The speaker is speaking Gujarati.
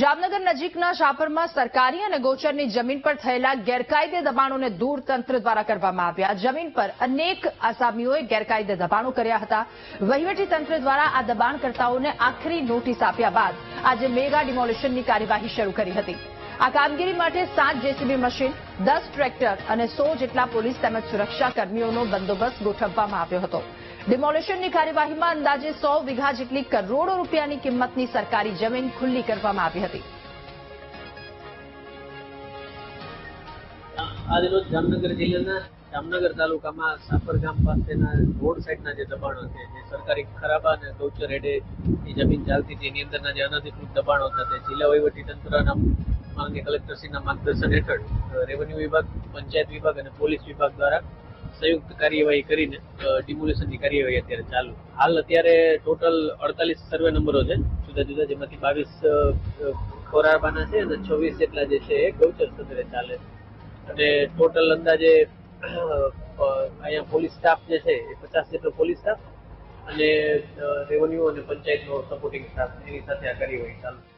જામનગર નજીકના શાપરમાં સરકારી અને ગોચરની જમીન પર થયેલા ગેરકાયદે દબાણોને દૂર તંત્ર દ્વારા કરવામાં આવ્યા. જમીન પર અનેક આસામીઓએ ગેરકાયદે દબાણો કર્યા હતા. વહીવટી તંત્ર દ્વારા આ દબાણકર્તાઓને આખરી નોટિસ આપ્યા બાદ આજે મેગા ડિમોલિશનની કાર્યવાહી શરૂ કરી હતી. આ કામગીરી માટે સાત જેસીબી મશીન, દસ ટ્રેક્ટર અને સો જેટલા પોલીસ તેમજ સુરક્ષા કર્મીઓનો બંદોબસ્ત ગોઠવવામાં આવ્યો હતો. ડિમોલિશનની કાર્યવાહીમાં અંદાજે સો વીઘા જેટલી કરોડો રૂપિયાની કિંમતની સરકારી જમીન ખુલ્લી કરવામાં આવી હતી. આજે રોજ જામનગર જિલ્લાના જામનગર તાલુકામાં સાપર પાસેના રોડ સાઈડના જે દબાણો છે, જે સરકારી ખરાબા અને ગૌચર હેડે જમીન ચાલતી હતી, એની અંદરના જે અનધિકૃત દબાણો હતા, તે જિલ્લા વહીવટી તંત્રના માનનીય કલેક્ટરશ્રીના માર્ગદર્શન હેઠળ રેવન્યુ વિભાગ, પંચાયત વિભાગ અને પોલીસ વિભાગ દ્વારા સંયુક્ત કાર્યવાહી કરીને ડિમોલિશનની કાર્યવાહી અત્યારે ચાલુ. હાલ અત્યારે ટોટલ અડતાલીસ સર્વે નંબરો છે. જુદા જુદા જેમાંથી બાવીસ ખોરાબાના છે અને છવ્વીસ જેટલા જે છે એ ગૌચર સદરે ચાલે છે. અને ટોટલ અંદાજે અહીંયા પોલીસ સ્ટાફ જે છે એ પચાસ જેટલો પોલીસ સ્ટાફ અને રેવન્યુ અને પંચાયતનો સપોર્ટિંગ સ્ટાફ એની સાથે આ કાર્યવાહી ચાલુ છે.